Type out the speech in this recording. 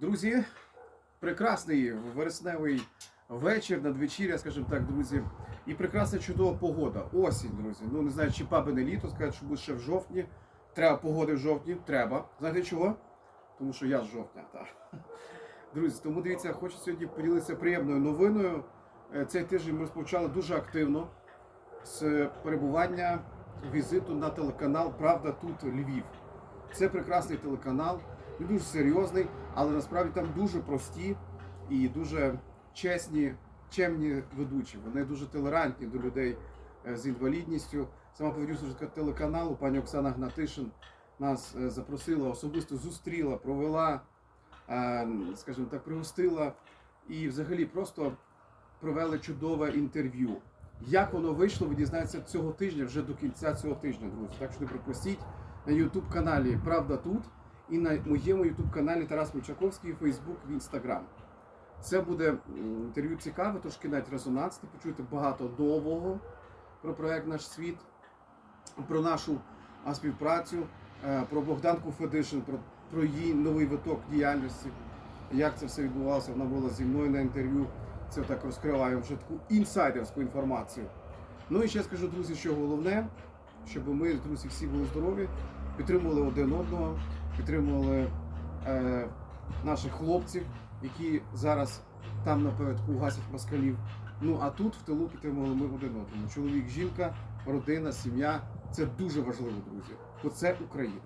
Друзі, прекрасний вересневий вечір, надвечіря, скажімо так, друзі. І прекрасна чудова погода. Осінь, друзі. Ну не знаю, чи баби не літо, скажуть, що буде ще в жовтні. Треба погоди в жовтні, треба. Знаєте чого? Тому що я з жовтня. Так. Друзі, тому дивіться, хочу сьогодні поділитися приємною новиною. Е, Цей тиждень ми розпочали дуже активно з перебування візиту на телеканал Правда тут Львів. Це прекрасний телеканал, він дуже серйозний, але насправді там дуже прості і дуже чесні, чемні ведучі. Вони дуже толерантні до людей е, з інвалідністю. Сама продюсерка телеканалу, пані Оксана Гнатишин, нас е, запросила, особисто зустріла, провела, е, скажімо так, пригостила і взагалі просто провели чудове інтерв'ю. Як воно вийшло, ви дізнаєтеся цього тижня, вже до кінця цього тижня, друзі. Так що не пропустіть на YouTube каналі Правда тут і на моєму YouTube каналі Тарас Мельчаковський, Facebook, в Instagram. Це буде інтерв'ю цікаве, трошки навіть резонансне. Почуєте багато нового про проект Наш світ, про нашу співпрацю, е, про Богданку Федишин, про, про її новий виток діяльності. Як це все відбувалося, вона була зі мною на інтерв'ю. Це так розкриває вже таку інсайдерську інформацію. Ну і ще скажу, друзі, що головне, щоб ми, друзі, всі були здорові, підтримували один одного, підтримували е, наших хлопців, які зараз там напередку гасять москалів. Ну а тут в тилу підтримували ми один одному. Чоловік, жінка, родина, сім'я це дуже важливо, друзі. Бо це Україна.